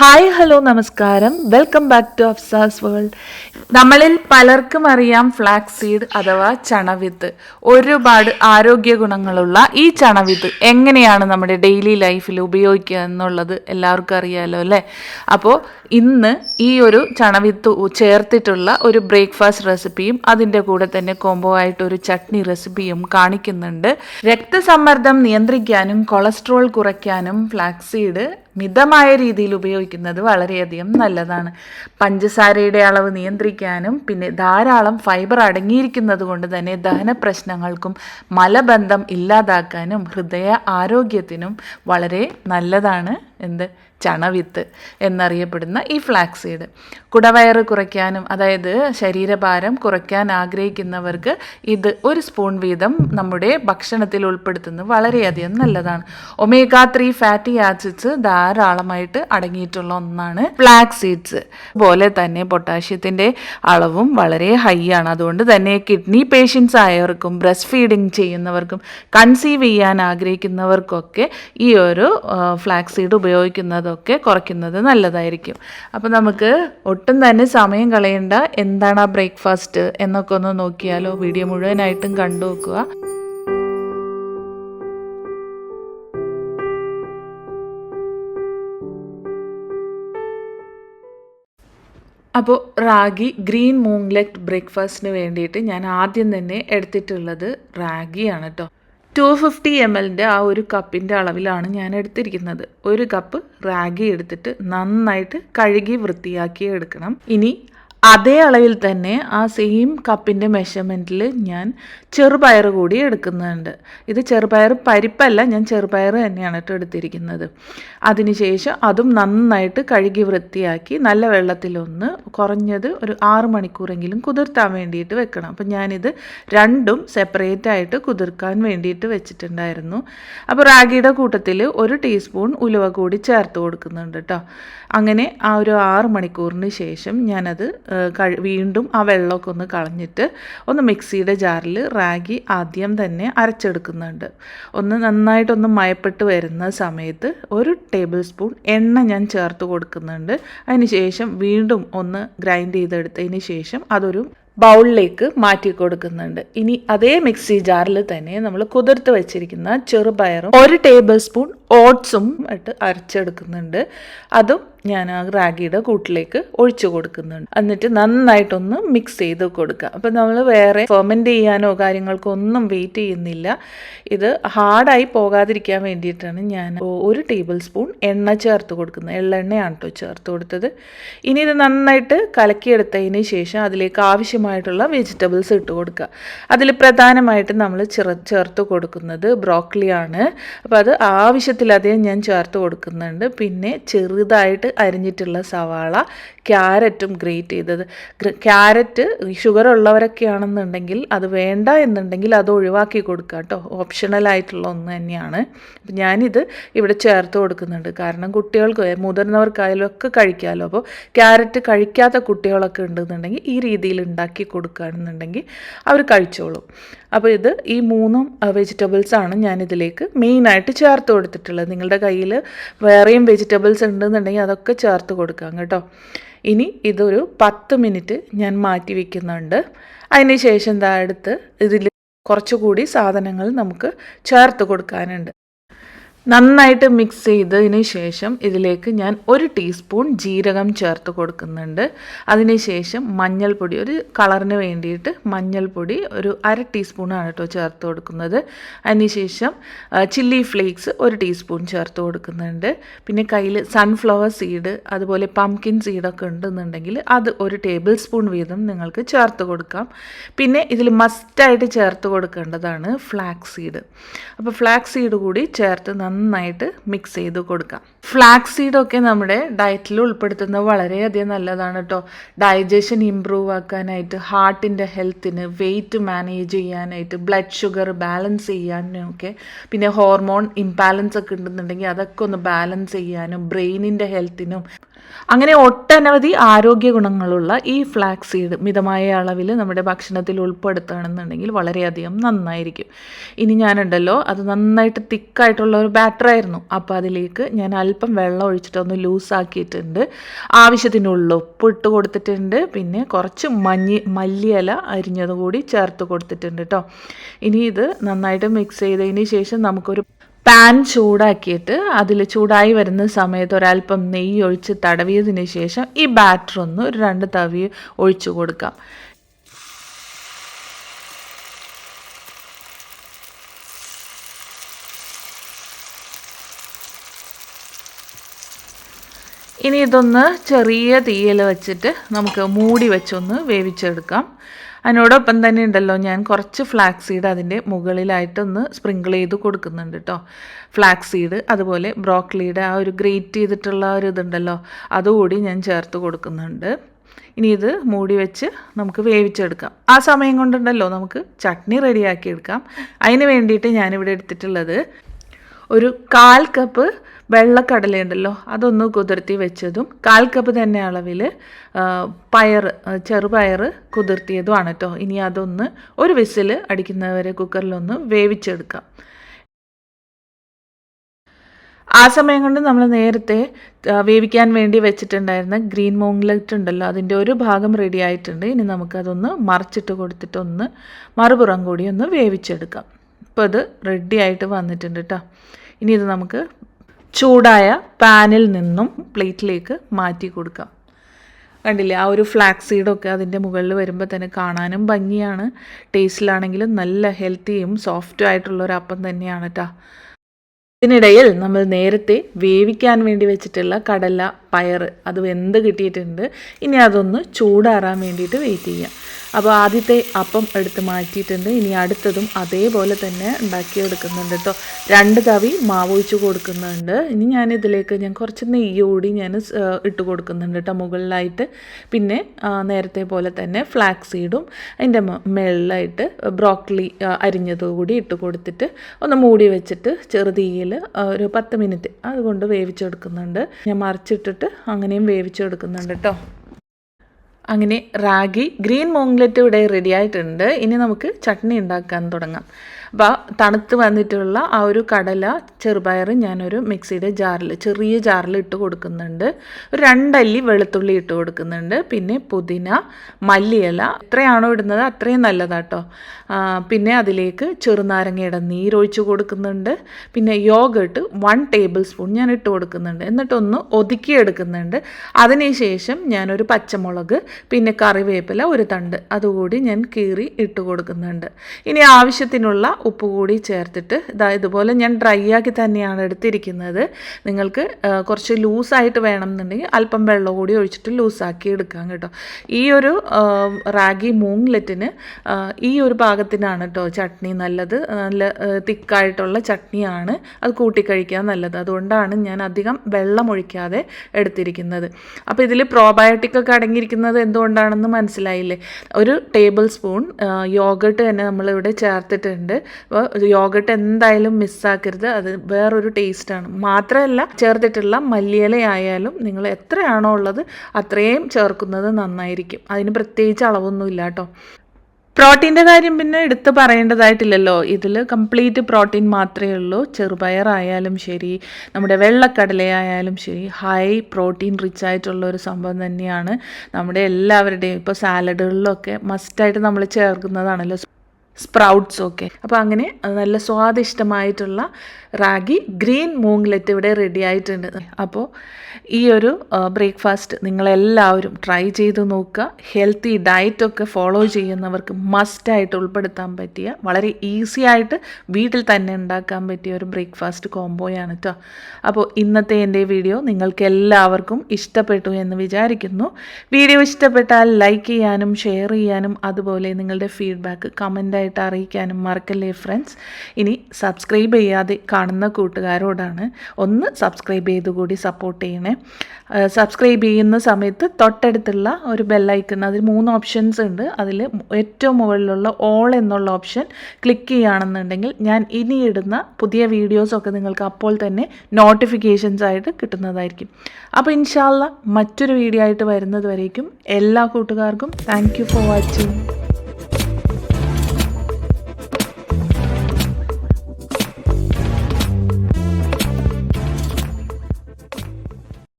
Hi hello നമസ്കാരം. Welcome back to Afsa's world നമ്മളിൽ പലർക്കും അറിയാം ഫ്ലാക്സ് സീഡ് അഥവാ ചണവിത്ത്. ഒരുപാട് ആരോഗ്യ ഗുണങ്ങളുള്ള ഈ ചണവിത്ത് എങ്ങനെയാണ് നമ്മുടെ ഡെയിലി ലൈഫിൽ ഉപയോഗിക്കുക എന്നുള്ളത് എല്ലാവർക്കും അറിയാമല്ലോ അല്ലേ? അപ്പോൾ ഇന്ന് ഈ ഒരു ചണവിത്ത് ചേർത്തിട്ടുള്ള ഒരു ബ്രേക്ക്ഫാസ്റ്റ് റെസിപ്പിയും അതിന്റെ കൂടെ തന്നെ കോംബോ ആയിട്ട് ഒരു ചട്നി റെസിപ്പിയും കാണിക്കുന്നുണ്ട്. രക്തസമ്മർദ്ദം നിയന്ത്രിക്കാനും കൊളസ്ട്രോൾ കുറയ്ക്കാനും ഫ്ലാക്സീഡ് മിതമായ രീതിയിൽ ഉപയോഗിക്കുന്നത് വളരെയധികം നല്ലതാണ്. പഞ്ചസാരയുടെ അളവ് നിയന്ത്രിക്കാനും പിന്നെ ധാരാളം ഫൈബർ അടങ്ങിയിരിക്കുന്നത് കൊണ്ട് തന്നെ ദഹന പ്രശ്നങ്ങൾക്കും മലബന്ധം ഇല്ലാതാക്കാനും ഹൃദയ ആരോഗ്യത്തിനും വളരെ നല്ലതാണ്. എന്ത്? ചണവിത്ത് എന്നറിയപ്പെടുന്ന ഈ ഫ്ലാക്സ് സീഡ് കുടവയറ് കുറയ്ക്കാനും അതായത് ശരീരഭാരം കുറയ്ക്കാൻ ആഗ്രഹിക്കുന്നവർക്ക് ഇത് ഒരു സ്പൂൺ വീതം നമ്മുടെ ഭക്ഷണത്തിൽ ഉൾപ്പെടുത്തുന്നത് വളരെയധികം നല്ലതാണ്. ഒമേഗ ത്രീ ഫാറ്റി ആസിഡ്സ് ധാരാളമായിട്ട് അടങ്ങിയിട്ടുള്ള ഒന്നാണ് ഫ്ലാക്സ് സീഡ്സ് പോലെ തന്നെ പൊട്ടാഷ്യത്തിന്റെ അളവും വളരെ ഹൈ ആണ്. അതുകൊണ്ട് തന്നെ കിഡ്നി പേഷ്യൻസ് ആയവർക്കും ബ്രസ്റ്റ് ഫീഡിങ് ചെയ്യുന്നവർക്കും കൺസീവ് ചെയ്യാൻ ആഗ്രഹിക്കുന്നവർക്കൊക്കെ ഈ ഒരു ഫ്ലാക്സ് സീഡ് ഉപയോഗിക്കുന്നതൊക്കെ കുറയ്ക്കുന്നത് നല്ലതായിരിക്കും. അപ്പോൾ നമുക്ക് ഒട്ടും തന്നെ സമയം കളയേണ്ട എന്താണ് ആ ബ്രേക്ക്ഫാസ്റ്റ് എന്നൊക്കെ ഒന്ന് നോക്കിയാലോ. വീഡിയോ മുഴുവനായിട്ടും കണ്ടു നോക്കുക. അപ്പോൾ റാഗി ഗ്രീൻ മൂങ്ലെറ്റ് ബ്രേക്ക്ഫാസ്റ്റിന് വേണ്ടിയിട്ട് ഞാൻ ആദ്യം തന്നെ എടുത്തിട്ടുള്ളത് റാഗിയാണ് കേട്ടോ ടു ഫിഫ്റ്റി എം എല്ലിന്റെ ആ ഒരു കപ്പിന്റെ അളവിലാണ് ഞാൻ എടുത്തിരിക്കുന്നത്. ഒരു കപ്പ് റാഗി എടുത്തിട്ട് നന്നായിട്ട് കഴുകി വൃത്തിയാക്കി എടുക്കണം ഇനി അതേ അളവിൽ തന്നെ ആ സെയിം കപ്പിന്റെ മെഷർമെന്റിൽ ഞാൻ ചെറുപയർ കൂടി എടുക്കുന്നുണ്ട്. ഇത് ചെറുപയർ പരിപ്പല്ല ഞാൻ ചെറുപയർ തന്നെയാണ് കേട്ടോ എടുത്തിരിക്കുന്നത്. അതിനുശേഷം അതും നന്നായിട്ട് കഴുകി വൃത്തിയാക്കി നല്ല വെള്ളത്തിലൊന്ന് കുറഞ്ഞത് ഒരു ആറ് മണിക്കൂറെങ്കിലും കുതിർത്താൻ വേണ്ടിയിട്ട് വെക്കണം. അപ്പം ഞാനിത് രണ്ടും സെപ്പറേറ്റ് ആയിട്ട് കുതിർക്കാൻ വേണ്ടിയിട്ട് വെച്ചിട്ടുണ്ടായിരുന്നു. അപ്പോൾ റാഗിയുടെ കൂട്ടത്തിൽ ഒരു ടീസ്പൂൺ ഉലുവ കൂടി ചേർത്ത് കൊടുക്കുന്നുണ്ട് കേട്ടോ അങ്ങനെ ആ ഒരു ആറ് മണിക്കൂറിന് ശേഷം ഞാനത് വീണ്ടും ആ വെള്ളമൊക്കെ ഒന്ന് കളഞ്ഞിട്ട് ഒന്ന് മിക്സിയുടെ ജാറിൽ റാഗി ആദ്യം തന്നെ അരച്ചെടുക്കുന്നുണ്ട്. ഒന്ന് നന്നായിട്ടൊന്ന് മയപ്പെട്ട് വരുന്ന സമയത്ത് ഒരു ടേബിൾ സ്പൂൺ എണ്ണ ഞാൻ ചേർത്ത് കൊടുക്കുന്നുണ്ട്. അതിന് ശേഷം വീണ്ടും ഒന്ന് ഗ്രൈൻഡ് ചെയ്തെടുത്തതിന് ശേഷം അതൊരു ബൗളിലേക്ക് മാറ്റി കൊടുക്കുന്നുണ്ട്. ഇനി അതേ മിക്സി ജാറിൽ തന്നെ നമ്മൾ കുതിർത്ത് വെച്ചിരിക്കുന്ന ചെറുപയറും ഒരു ടേബിൾ സ്പൂൺ ഓട്സും ഇട്ട് അരച്ചെടുക്കുന്നുണ്ട്. അതും ഞാൻ ആ റാഗിയുടെ കൂട്ടിലേക്ക് ഒഴിച്ചു കൊടുക്കുന്നുണ്ട്. എന്നിട്ട് നന്നായിട്ടൊന്ന് മിക്സ് ചെയ്ത് കൊടുക്കുക. അപ്പം നമ്മൾ വേറെ ഫെർമെന്റ് ചെയ്യാനോ കാര്യങ്ങൾക്കോ ഒന്നും വെയിറ്റ് ചെയ്യുന്നില്ല. ഇത് ഹാർഡായി പോകാതിരിക്കാൻ വേണ്ടിയിട്ടാണ് ഞാൻ ഒരു ടേബിൾ സ്പൂൺ എണ്ണ ചേർത്ത് കൊടുക്കുന്നത്. എള്ളെണ്ണയാണ് കേട്ടോ ചേർത്ത് കൊടുത്തത്. ഇനി ഇത് നന്നായിട്ട് കലക്കിയെടുത്തതിന് ശേഷം അതിലേക്ക് ആവശ്യമായിട്ടുള്ള വെജിറ്റബിൾസ് ഇട്ട് കൊടുക്കുക. അതിൽ പ്രധാനമായിട്ട് നമ്മൾ ചേർത്ത് കൊടുക്കുന്നത് ബ്രോക്കലിയാണ് അപ്പോൾ അത് ആവശ്യത്തിലധികം ഞാൻ ചേർത്ത് കൊടുക്കുന്നുണ്ട്. പിന്നെ ചെറുതായിട്ട് അരിഞ്ഞിട്ടുള്ള സവാള ക്യാരറ്റും ഗ്രേറ്റ് ചെയ്തത്. ക്യാരറ്റ് ഷുഗർ ഉള്ളവരൊക്കെ ആണെന്നുണ്ടെങ്കിൽ അത് വേണ്ട എന്നുണ്ടെങ്കിൽ അത് ഒഴിവാക്കി കൊടുക്കുക കേട്ടോ. ഓപ്ഷണൽ ആയിട്ടുള്ള ഒന്ന് തന്നെയാണ്. ഞാനിത് ഇവിടെ ചേർത്ത് കൊടുക്കുന്നുണ്ട്. കാരണം കുട്ടികൾക്ക് മുതിർന്നവർക്കായാലും ഒക്കെ കഴിക്കാമല്ലോ. അപ്പോൾ ക്യാരറ്റ് കഴിക്കാത്ത കുട്ടികളൊക്കെ ഉണ്ടെന്നുണ്ടെങ്കിൽ ഈ രീതിയിൽ ഉണ്ടാക്കി കൊടുക്കുകയാണെന്നുണ്ടെങ്കിൽ അവർ കഴിച്ചോളും. അപ്പോൾ ഇത് ഈ മൂന്നും വെജിറ്റബിൾസാണ് ഞാനിതിലേക്ക് മെയിനായിട്ട് ചേർത്ത് കൊടുത്തിട്ടുള്ളത്. നിങ്ങളുടെ കയ്യിൽ വേറെയും വെജിറ്റബിൾസ് ഉണ്ടെന്നുണ്ടെങ്കിൽ അതൊക്കെ ചേർത്ത് കൊടുക്കാം കേട്ടോ. ഇനി ഇതൊരു പത്ത് മിനിറ്റ് ഞാൻ മാറ്റി വയ്ക്കുന്നുണ്ട് അതിന് ശേഷം എന്താ അടുത്ത് ഇതിൽ കുറച്ചുകൂടി സാധനങ്ങൾ നമുക്ക് ചേർത്ത് കൊടുക്കാനുണ്ട്. നന്നായിട്ട് മിക്സ് ചെയ്തതിന് ശേഷം ഇതിലേക്ക് ഞാൻ ഒരു ടീസ്പൂൺ ജീരകം ചേർത്ത് കൊടുക്കുന്നുണ്ട്. അതിനുശേഷം മഞ്ഞൾപ്പൊടി ഒരു കളറിന് വേണ്ടിയിട്ട് മഞ്ഞൾപ്പൊടി ഒരു അര ടീസ്പൂണാണ് കേട്ടോ ചേർത്ത് കൊടുക്കുന്നത്. അതിനുശേഷം ചില്ലി ഫ്ലേക്സ് ഒരു ടീസ്പൂൺ ചേർത്ത് കൊടുക്കുന്നുണ്ട്. പിന്നെ കയ്യിൽ സൺഫ്ലവർ സീഡ് അതുപോലെ പംകിൻ സീഡൊക്കെ ഉണ്ടെന്നുണ്ടെങ്കിൽ അത് ഒരു ടേബിൾ സ്പൂൺ വീതം നിങ്ങൾക്ക് ചേർത്ത് കൊടുക്കാം. പിന്നെ ഇതിൽ മസ്റ്റായിട്ട് ചേർത്ത് കൊടുക്കേണ്ടതാണ് ഫ്ലാക്സ് സീഡ് അപ്പോൾ ഫ്ലാക്സ് സീഡ് കൂടി ചേർത്ത് നന്നായിട്ട് മിക്സ് ചെയ്ത് കൊടുക്കാം. ഫ്ലാക്സ് സീഡൊക്കെ നമ്മുടെ ഡയറ്റിൽ ഉൾപ്പെടുത്തുന്നത് വളരെയധികം നല്ലതാണ് കേട്ടോ ഡൈജഷൻ ഇമ്പ്രൂവ് ആക്കാനായിട്ട് ഹാർട്ടിന്റെ ഹെൽത്തിന് വെയിറ്റ് മാനേജ് ചെയ്യാനായിട്ട് ബ്ലഡ് ഷുഗർ ബാലൻസ് ചെയ്യാനൊക്കെ പിന്നെ ഹോർമോൺ ഇംബാലൻസ് ഒക്കെ ഉണ്ടെന്നുണ്ടെങ്കിൽ അതൊക്കെ ഒന്ന് ബാലൻസ് ചെയ്യാനും ബ്രെയിനിന്റെ ഹെൽത്തിനും അങ്ങനെ ഒട്ടനവധി ആരോഗ്യ ഗുണങ്ങളുള്ള ഈ ഫ്ലാക്സ് സീഡ് മിതമായ അളവിൽ നമ്മുടെ ഭക്ഷണത്തിൽ ഉൾപ്പെടുത്തുകയാണെന്നുണ്ടെങ്കിൽ വളരെയധികം നന്നായിരിക്കും. ഇനി ഞാനുണ്ടല്ലോ അത് നന്നായിട്ട് തിക്കായിട്ടുള്ള ഒരു ബാറ്ററായിരുന്നു അപ്പോൾ അതിലേക്ക് ഞാൻ അല്പം വെള്ളം ഒഴിച്ചിട്ടൊന്ന് ലൂസാക്കിയിട്ടുണ്ട് ആവശ്യത്തിനുള്ള ഉപ്പ് ഇട്ട് കൊടുത്തിട്ടുണ്ട്. പിന്നെ കുറച്ച് മഞ്ഞി മല്ലിയില അരിഞ്ഞത് കൂടി ചേർത്ത് കൊടുത്തിട്ടുണ്ട് കേട്ടോ ഇനി ഇത് നന്നായിട്ട് മിക്സ് ചെയ്തതിന് ശേഷം നമുക്കൊരു പാൻ ചൂടാക്കിയിട്ട് അതിൽ ചൂടായി വരുന്ന സമയത്ത് ഒരല്പം നെയ്യ് ഒഴിച്ച് തടവിയതിന് ശേഷം ഈ ബാറ്റർ ഒന്ന് ഒരു രണ്ട് തവി ഒഴിച്ചു കൊടുക്കാം. ഇനി ഇതൊന്ന് ചെറിയ തീയിൽ വെച്ചിട്ട് നമുക്ക് മൂടി വെച്ചൊന്ന് വേവിച്ചെടുക്കാം. അതിനോടൊപ്പം തന്നെ ഉണ്ടല്ലോ ഞാൻ കുറച്ച് ഫ്ലാക്സ് സീഡ് അതിന്റെ മുകളിലായിട്ടൊന്ന് സ്പ്രിങ്കിൾ ചെയ്ത് കൊടുക്കുന്നുണ്ട് കേട്ടോ ഫ്ലാക്സ് സീഡ് അതുപോലെ ബ്രോക്കലിയുടെ ആ ഒരു ഗ്രേറ്റ് ചെയ്തിട്ടുള്ള ഒരു ഇതുണ്ടല്ലോ അതുകൂടി ഞാൻ ചേർത്ത് കൊടുക്കുന്നുണ്ട്. ഇനി ഇത് മൂടി വെച്ച് നമുക്ക് വേവിച്ചെടുക്കാം. ആ സമയം കൊണ്ടുണ്ടല്ലോ നമുക്ക് ചട്നി റെഡിയാക്കി എടുക്കാം. അതിന് വേണ്ടിയിട്ട് ഞാനിവിടെ എടുത്തിട്ടുള്ളത് ഒരു കാൽ കപ്പ് വെള്ളക്കടലയുണ്ടല്ലോ അതൊന്ന് കുതിർത്തി വെച്ചതും കാൽ കപ്പ് തന്നെ അളവിൽ പയർ ചെറുപയർ കുതിർത്തിയതുമാണ് കേട്ടോ ഇനി അതൊന്ന് ഒരു വിസിൽ അടിക്കുന്നവരെ കുക്കറിലൊന്ന് വേവിച്ചെടുക്കാം. ആ സമയം കൊണ്ട് നമ്മൾ നേരത്തെ വേവിക്കാൻ വേണ്ടി വെച്ചിട്ടുണ്ടായിരുന്ന ഗ്രീൻ മോങ്ലറ്റ് ഉണ്ടല്ലോ അതിന്റെ ഒരു ഭാഗം റെഡി ആയിട്ടുണ്ട്. ഇനി നമുക്കതൊന്ന് മറിച്ചിട്ട് കൊടുത്തിട്ടൊന്ന് മറുപുറം കൂടി ഒന്ന് വേവിച്ചെടുക്കാം. ഇപ്പോൾ അത് റെഡി ആയിട്ട് വന്നിട്ടുണ്ട് കേട്ടോ ഇനി ഇത് നമുക്ക് ചൂടായ പാനിൽ നിന്നും പ്ലേറ്റിലേക്ക് മാറ്റി കൊടുക്കാം. കണ്ടില്ലേ? ആ ഒരു ഫ്ലാക്സ് സീഡൊക്കെ അതിന്റെ മുകളിൽ വരുമ്പോൾ തന്നെ കാണാനും ഭംഗിയാണ്. ടേസ്റ്റിലാണെങ്കിലും നല്ല ഹെൽത്തിയും സോഫ്റ്റും ആയിട്ടുള്ള ഒരു അപ്പം തന്നെയാണ് കേട്ടോ ഇതിനിടയിൽ നമ്മൾ നേരത്തെ വേവിക്കാൻ വേണ്ടി വെച്ചിട്ടുള്ള കടല പയർ അത് വെന്ത് കിട്ടിയിട്ടുണ്ട്. ഇനി അതൊന്ന് ചൂടാറാൻ വേണ്ടിയിട്ട് വെയിറ്റ് ചെയ്യാം. അപ്പോൾ ആദ്യത്തെ അപ്പം എടുത്ത് മാറ്റിയിട്ടുണ്ട്. ഇനി അടുത്തതും അതേപോലെ തന്നെ ഉണ്ടാക്കിയെടുക്കുന്നുണ്ട് കേട്ടോ രണ്ട് തവി മാവ് ഒഴിച്ച് കൊടുക്കുന്നുണ്ട്. ഇനി ഞാൻ ഇതിലേക്ക് ഞാൻ കുറച്ച് നെയ്യ് കൂടി ഞാൻ ഇട്ട് കൊടുക്കുന്നുണ്ട് കേട്ടോ മുകളിലായിട്ട്. പിന്നെ നേരത്തെ പോലെ തന്നെ ഫ്ലാക്സ് സീഡും അതിന്റെ മുകളിലായിട്ട് ബ്രോക്കളി അരിഞ്ഞത് കൂടി ഇട്ട് കൊടുത്തിട്ട് ഒന്ന് മൂടി വെച്ചിട്ട് ചെറുതീയിൽ ഒരു പത്ത് മിനിറ്റ് അതുകൊണ്ട് വേവിച്ചെടുക്കുന്നുണ്ട്. ഞാൻ മറിച്ചിട്ടിട്ട് അങ്ങനെയും വേവിച്ചെടുക്കുന്നുണ്ട് കേട്ടോ അങ്ങനെ റാഗി ഗ്രീൻ മോങ്ലെറ്റ് ഇവിടെ റെഡി ആയിട്ടുണ്ട്. ഇനി നമുക്ക് ചട്നി ഉണ്ടാക്കാൻ തുടങ്ങാം. അപ്പോൾ തണുത്ത് വന്നിട്ടുള്ള ആ ഒരു കടല ചെറുപയർ ഞാനൊരു മിക്സിയുടെ ജാറിൽ ചെറിയ ജാറിൽ ഇട്ട് കൊടുക്കുന്നുണ്ട്. ഒരു രണ്ടല്ലി വെളുത്തുള്ളി ഇട്ട് കൊടുക്കുന്നുണ്ട്. പിന്നെ പുതിന മല്ലിയില എത്രയാണോ ഇടുന്നത്? അത്രയും നല്ലതാട്ടോ. പിന്നെ അതിലേക്ക് ചെറുനാരങ്ങയുടെ നീരൊഴിച്ച് കൊടുക്കുന്നുണ്ട്. പിന്നെ യോഗട്ട് വൺ ടേബിൾ സ്പൂൺ ഞാൻ ഇട്ട് കൊടുക്കുന്നുണ്ട്. എന്നിട്ടൊന്ന് ഒതുക്കിയെടുക്കുന്നുണ്ട് അതിനുശേഷം ഞാനൊരു പച്ചമുളക് പിന്നെ കറിവേപ്പില ഒരു തണ്ട്. അതുകൂടി ഞാൻ കീറി ഇട്ട് കൊടുക്കുന്നുണ്ട്. ഇനി ആവശ്യത്തിനുള്ള ഉപ്പ് കൂടി ചേർത്തിട്ട് ഇതാ ഇതുപോലെ ഞാൻ ഡ്രൈ ആക്കി തന്നെയാണ് എടുത്തിരിക്കുന്നത്. നിങ്ങൾക്ക് കുറച്ച് ലൂസായിട്ട് വേണം എന്നുണ്ടെങ്കിൽ അല്പം വെള്ളം കൂടി ഒഴിച്ചിട്ട് ലൂസാക്കി എടുക്കാം കേട്ടോ. ഈ ഒരു റാഗി മൂങ്ലെറ്റിന് ഈ ഒരു പാകത്തിനാണ് കേട്ടോ ചട്നി നല്ലത്. നല്ല തിക്കായിട്ടുള്ള ചട്നിയാണ് അത് കൂട്ടിക്കഴിക്കാൻ നല്ലത്. അതുകൊണ്ടാണ് ഞാൻ അധികം വെള്ളം ഒഴിക്കാതെ എടുത്തിരിക്കുന്നത്. അപ്പോൾ ഇതിൽ പ്രോബയോട്ടിക് ഒക്കെ അടങ്ങിയിരിക്കുന്നത് എന്തുകൊണ്ടാണെന്ന് മനസ്സിലായില്ലേ? ഒരു ടേബിൾ സ്പൂൺ യോഗട്ട് തന്നെ നമ്മളിവിടെ ചേർത്തിട്ടുണ്ട്. അപ്പോൾ യോഗട്ട് എന്തായാലും മിസ്സാക്കരുത്. അത് വേറൊരു ടേസ്റ്റാണ്. മാത്രമല്ല ചേർത്തിട്ടുള്ള മല്ലിയില ആയാലും നിങ്ങൾ എത്രയാണോ ഉള്ളത് അത്രയും ചേർക്കുന്നത് നന്നായിരിക്കും. അതിന് പ്രത്യേകിച്ച് അളവൊന്നുമില്ല കേട്ടോ. പ്രോട്ടീന്റെ കാര്യം പിന്നെ എടുത്ത് പറയേണ്ടതായിട്ടില്ലല്ലോ. ഇതിൽ കംപ്ലീറ്റ് പ്രോട്ടീൻ മാത്രമേ ഉള്ളൂ. ചെറുപയറായാലും ശരി നമ്മുടെ വെള്ളക്കടലയായാലും ശരി ഹൈ പ്രോട്ടീൻ റിച്ച് ആയിട്ടുള്ള ഒരു സംഭവം തന്നെയാണ്. നമ്മുടെ എല്ലാവരുടെയും ഇപ്പോൾ സാലഡുകളിലൊക്കെ മസ്റ്റായിട്ട് നമ്മൾ ചേർക്കുന്നതാണല്ലോ. സ്പ്രൗട്ട്സ് ഒക്കെ. അപ്പോൾ അങ്ങനെ നല്ല സ്വാദിഷ്ടമായിട്ടുള്ള റാഗി ഗ്രീൻ മൂങ്ലെറ്റ് ഇവിടെ റെഡി ആയിട്ടുണ്ട്. അപ്പോൾ ഈ ഒരു ബ്രേക്ക്ഫാസ്റ്റ് നിങ്ങളെല്ലാവരും ട്രൈ ചെയ്ത് നോക്കുക. ഹെൽത്തി ഡയറ്റൊക്കെ ഫോളോ ചെയ്യുന്നവർക്ക് മസ്റ്റായിട്ട് ഉൾപ്പെടുത്താൻ പറ്റിയ വളരെ ഈസി ആയിട്ട് വീട്ടിൽ തന്നെ ഉണ്ടാക്കാൻ പറ്റിയ ഒരു ബ്രേക്ക്ഫാസ്റ്റ് കോംബോയാണ് കേട്ടോ അപ്പോൾ ഇന്നത്തെ എന്റെ വീഡിയോ നിങ്ങൾക്ക് എല്ലാവർക്കും ഇഷ്ടപ്പെട്ടു എന്ന് വിചാരിക്കുന്നു. വീഡിയോ ഇഷ്ടപ്പെട്ടാൽ ലൈക്ക് ചെയ്യാനും ഷെയർ ചെയ്യാനും അതുപോലെ നിങ്ങളുടെ ഫീഡ്ബാക്ക് കമന്റായിട്ട് അറിയിക്കാനും മറക്കല്ലേ ഫ്രണ്ട്സ് ഇനി സബ്സ്ക്രൈബ് ചെയ്യാതെ കാണുന്ന കൂട്ടുകാരോടാണ് ഒന്ന് സബ്സ്ക്രൈബ് ചെയ്തുകൂടി സപ്പോർട്ട് ചെയ്യണേ. സബ്സ്ക്രൈബ് ചെയ്യുന്ന സമയത്ത് തൊട്ടടുത്തുള്ള ഒരു ബെല്ലൈക്കൺ അതിൽ മൂന്ന് ഓപ്ഷൻസ് ഉണ്ട്. അതിൽ ഏറ്റവും മുകളിലുള്ള ഓൾ എന്നുള്ള ഓപ്ഷൻ ക്ലിക്ക് ചെയ്യുകയാണെന്നുണ്ടെങ്കിൽ ഞാൻ ഇനി ഇടുന്ന പുതിയ വീഡിയോസൊക്കെ നിങ്ങൾക്ക് അപ്പോൾ തന്നെ നോട്ടിഫിക്കേഷൻസ് ആയിട്ട് കിട്ടുന്നതായിരിക്കും. അപ്പോൾ ഇൻഷാല്ല മറ്റൊരു വീഡിയോ ആയിട്ട് വരുന്നത് വരേക്കും. എല്ലാ കൂട്ടുകാർക്കും താങ്ക് ഫോർ വാച്ചിങ്